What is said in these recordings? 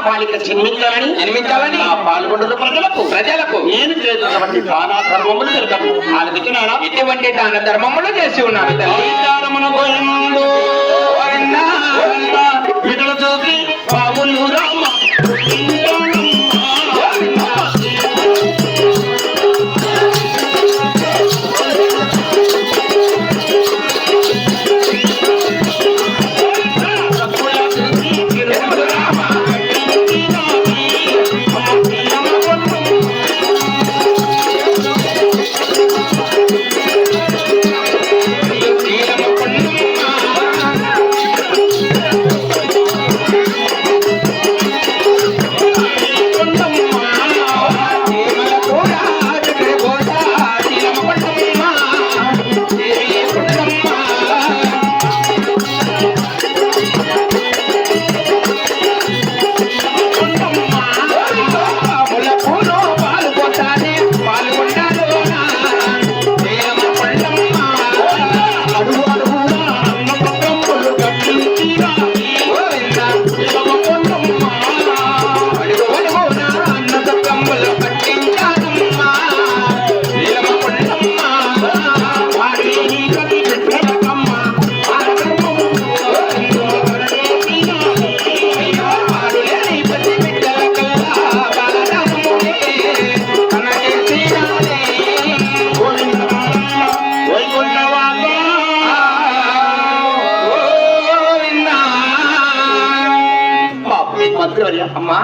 ఆడబాలిక జన్మించాలని జన్మించాలని నా పాల్గొంటున్న ప్రజలకు ప్రజలకు నేను చేసినటువంటి దానా ధర్మములు తెలుపను. ఆలోచించినారా? ఎటువంటి దాన ధర్మములు చేసి ఉన్నారు తల్లి. విడుదల చూసి మంత్రివర్య అమ్మా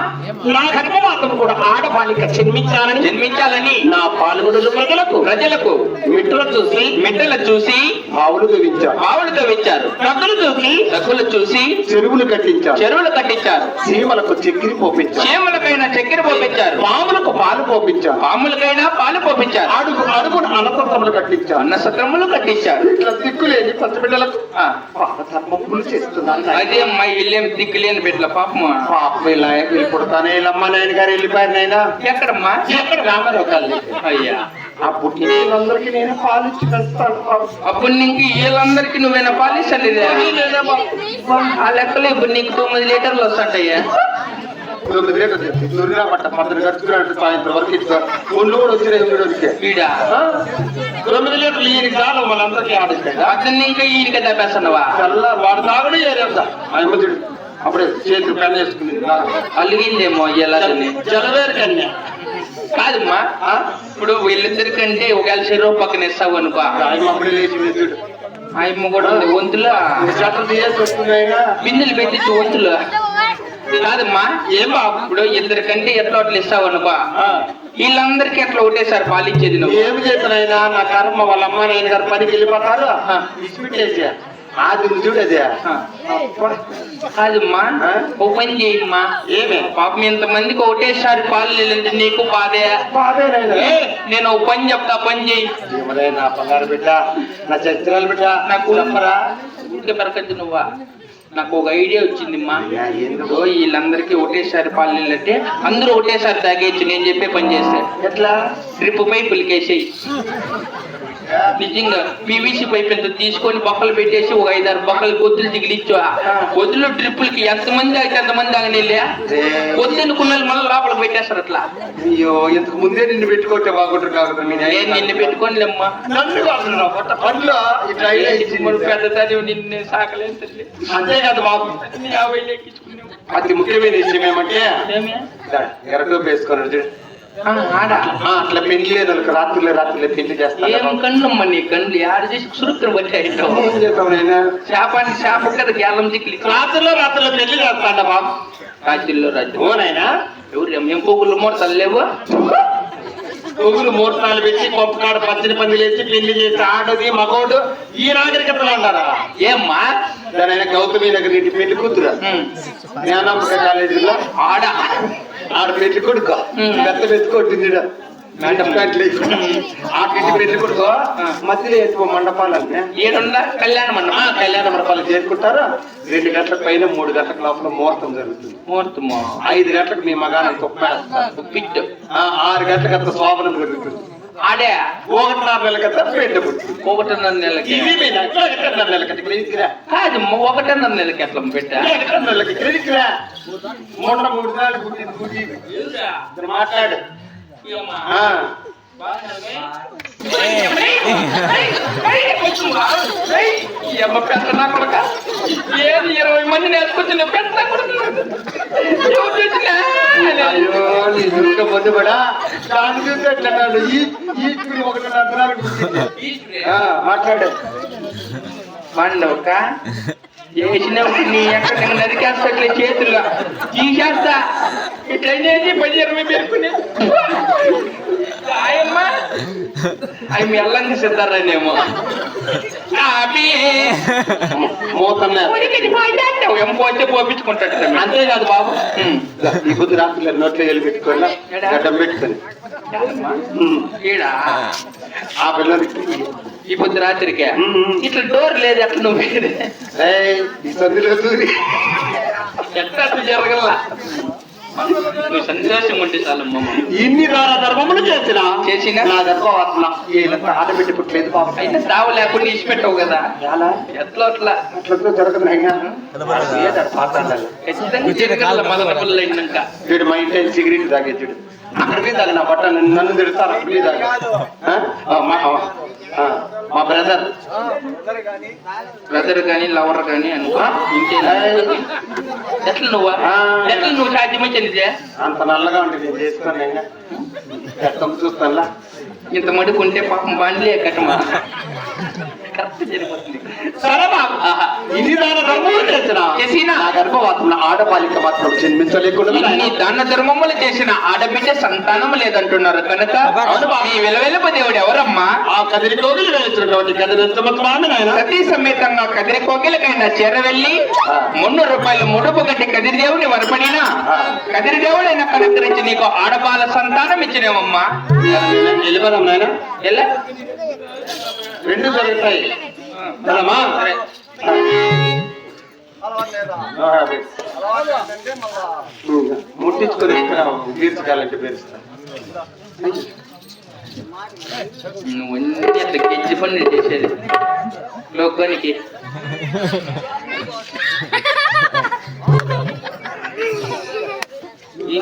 నా గర్భవాసం కూడా ఆడబాలిక జన్మించాలని జన్మించాలని. నా పాల్గొడు ప్రజలకు ప్రజలకు మిత్రులు చూసి మిట్టలు చూసి ఆవులు గవించారు ఆవులతో ఇచ్చారు ప్రజలు చూసి తగ్గులు చూసి చెరువులు కట్టించారు. చెరువులు కట్టించారు. సీమలకు చక్కెర పోపించారు. చీమలకైనా చక్కెర పోపించారు. పాములకు పాలు పోపించారు. పాములకైనా పాలు పోపించారు. అడుగు అడుగున అన్నసత్రములు కట్టించారు. అన్న సత్రములు కట్టించారు. ఇట్లా దిక్కులేని పసిబిడ్డలకు ధర్మములు చేస్తున్నారు. అదే అమ్మా ఇల్లేం దిక్కులేని బిడ్డల పాపమా. పాపం ఇలా వెళ్ళిపోతానే లమ్మ నాయన గారు వెళ్ళిపోయారు నాయన. ఎక్కడమ్మా ఎక్కడ రామారావు గారు అయ్యా. ఆ పుట్టినందరికీ నేను పాలు ఇచ్చి పెంచుతాను బాబు. అప్పుడు నీకు వీళ్ళందరికీ నువ్వేనా పాలిస్తాను? ఆ లెక్కలు ఇప్పుడు నీకు తొమ్మిది లీటర్లు వస్తుంటాయ్యా తొమ్మిది పద్దెనిమిది ఖర్చుకున్నట్టు సాయంత్రం వరకు ఇచ్చారు ఒళ్ళు కూడా వచ్చినాయి వీడికి వీడా? తొమ్మిది లీటర్లు ఈయన చాలు మనందరికీ అతన్ని ఇంకా ఈయనకి తప్పేస్తున్నావా? చల్ల వాడు తాగుడు అమ్మచుడు అప్పుడే చేతులు పెన్ వేసుకుని అలిగిందేమో ఎలాగని జలవేరు కన్యా కాదమ్మా? ఇప్పుడు వీళ్ళిద్దరికంటే ఒకవేళ చెరువు పక్కన ఇస్తావు అనుకో ఆయమ్మ కూడా ఉంది వంతులో? బిందెలు పెట్టించి వంతులు? కాదమ్మా ఏం బాబు ఇప్పుడు ఇద్దరికంటే ఎట్లా అట్లా ఇస్తావు అనుకో వీళ్ళందరికీ ఎట్లా ఒకటేసారి పాలించేది నువ్వు. ఏమి చేస్తున్నాయినా నా కర్మ వాళ్ళ అమ్మ నాయన గారు పనికి వెళ్ళిపోతారు అది చూడదే. కాదమ్మా? ఓ పని చేయమ్మా ఏమే పాపం ఇంతమందికి ఒకటేసారి పాలు లేదంటే నీకు బాధే నేను ఒక పని చెప్తా పని చేయి నా బంగారు బిడ్డ నా చరిత్రాలు బిడ్డ నాకు చెప్పరా ఊరికే పెరకద్దు నువ్వా? నాకు ఒక ఐడియా వచ్చిందమ్మా ఎందుకు? వీళ్ళందరికీ ఒకటేసారి పాలు నీళ్ళంటే అందరూ ఒకటేసారి తాగేయచ్చు నేను చెప్పే పని చేస్తే. ఎట్లా? డ్రిప్ పైపులకి వేసేయి నిజంగా పీవీసీ పైప్ ఎంత తీసుకొని బొక్కలు పెట్టేసి ఒక ఐదారు బొక్కలు కొద్దులు దిగిలిచ్చు కొద్దులు డ్రిప్పులకి ఎంతమంది అయితే అంతమంది తాగనిలే కొద్దునుకున్న మళ్ళీ లోపలికి పెట్టేస్తారు అట్లా? అయ్యో ఇంతకు ముందే నిన్ను పెట్టుకోవట్టే బాగుంటారు కాదు నేను నిన్ను పెట్టుకొని లేమ్మా నన్ను సాకలేదు అంతే కాదు బాబు. అతి ముఖ్యమైన విషయం ఏమంటే ఏమే? ఎరటో వేసుకొని చూడు. ఆ, ఆడా. ఆ, అట్లా పెళ్ళి లేదు వాళ్ళకి రాత్రులే రాత్రులే పెళ్ళి ఏం చేస్తాను కళ్ళమ్మా నీ కళ్ళు ఆడ చేసి సురుక్కును పట్టాయి ఏం చేద్దాం నాయనా? చేపాన్ని చేప కదా గ్యాలం చిక్లి రాత్రుల్లో రాత్రుల్లో పెళ్ళి చేస్తాడ బాబు? రాజ్యంలో రాజ్యం ఓనైనా ఎవరు మేము పోగులు మూడతలు లేవు. పొగులు ముహూర్తాలు పెట్టి గొప్ప కాడ పచ్చని పందిలు వేసి పెళ్ళి చేసి ఆడది మగోడు ఈ నాగరికతలో ఉన్నారా ఏమ్మా? దాని గౌతమి దగ్గర ఇంటి పెళ్ళి కూతురు. జ్ఞానాంబిక కాలేజీలో? ఆడ ఆడ పెళ్ళి కొడుకు. పెద్ద పెళ్ళి కొట్టింది కొడుకు. మధ్యలో ఎత్తుకో మండపాలన్నీ. కళ్యాణ మండపం. కళ్యాణ మండపాలు చేరుకుంటారు. రెండు గంటల పైన మూడు గంటల లోపల ముహూర్తం జరుగుతుంది. ముహూర్తము? ఐదు గంటలకు మీ మగాన్ని తొప్పేస్తారు పిట్టు ఆ, ఆరు గంటలకు అంత శోభనం జరుగుతుంది. ఆడే ఒకటిన్నర నెల కదా బిడ్డ పుట్టింది ఒకటిన్నర నెలకి ఇది మీ నాకు ఒకటిన్నర నెల కదా క్రెడిట్ రా కాదు మ- ఒకటిన్నర నెలకి ఎట్లా పెట్టా ఒకటిన్నర నెలకి క్రెడిట్ రా మొన్న మూడు సార్లు పుట్టింది పుట్టింది ఇక్కడ మాట్లాడు ఆ. ఈ అమ్మ పెద్ద నా కొడక ఏది ఇరవై మంది నేర్చుకొచ్చిన పెద్ద నా కొడుకు ఎవరు చూసినా? అయ్యో నీ దుర్గ పొద్దు కూడా దాన్ని చూస్తే ఎట్లా అన్నాడు? ఈ మాట్లాడు. మండవక నీ ఎక్కడ నరికేస్తా చేతుల్లో. తీసేస్తా. ఇట్లా పది ఇరవై పెరుకుని. ఆయమ్మ అవి మెల్లంగా సిద్ధారానేమో మోతన్నా ఎంపోతే పోపించుకుంటాడు. అంతేకాదు బాబు. ఈ బుద్ధి రాత్రి నోట్లో వెళ్ళి పెట్టుకోవాలా గడ్డం పెట్టుకొని. ఈడ ఆ పిల్లలకి. ఈ పొద్దు రాత్రికే. ఇట్లా డోర్ లేదు అట్లా నువ్వు సందులో దూరి ఎట్లా అట్లా జరగల నువ్వు సంతోషం ఉంటే చాలు మమ్మ ఇన్ని దాన ధర్మములు చేసిన చేసినా? నా గర్భవాసన ఈయనకు ఆడబిడ్డ పుట్టలేదు పాప. అయినా సావు లేకుండా ఇచ్చి పెట్టవు కదా. ఎట్లా అట్లా. ఖచ్చితంగా అయినాక. వీడు మా ఇంటి సిగరెట్ తాగే చూడు. అక్కడ పోయి తాగిన. బట్ట నన్ను నన్ను తిడతారు మా- బ్రదర్ బ్రదర్ కానీ లవర్ కానీ అనుకో ఇంతేనా ఎట్లా నువ్వు. ఎట్లా నువ్వు సాధ్యమైంది అంత నల్లగా ఉంటుంది నేను చేసుకోను ఇంకా. కష్టం చూస్తానులా. ఇంత మడుకుంటే పాపం బండ్లే కట్టమా? కరెక్ట్ జరిగిపోతుంది. ఇన్ని దాన ధర్మములు చేసిన చేసినా? నా గర్భవాసన ఆడబాలిక మాత్రం జన్మించలేకుండా ఇన్ని దాన ధర్మములు చేసిన ఆడబిడ్డ సంతానం లేదంటున్నారు కనుక ఈ వెలవెలప దేవుడు ఎవరమ్మా ఆ కదిరి కోగిలి సతీ సమేతంగా కదిరి కోకిలకైనా చేరవెళ్ళి. మున్నూరు రూపాయలు ముడుపు గట్టి కదిరి దేవుని వరపడినా. కదిరి దేవుడైన కనుకరించి నీకు ఆడబాల సంతానం ఇచ్చినేవమ్మా వెళ్ళిపోదాం నాయన ఎలా రెండు జరుగుతాయి వెళ్దామా? ముట్టించుకొని ఇక్కడ తీర్చుకోవాలంటే పేరుస్తా నువ్వు అన్ని అట్లా గెజ్జి పనులు చేసేది. లోకానికి. ఈ-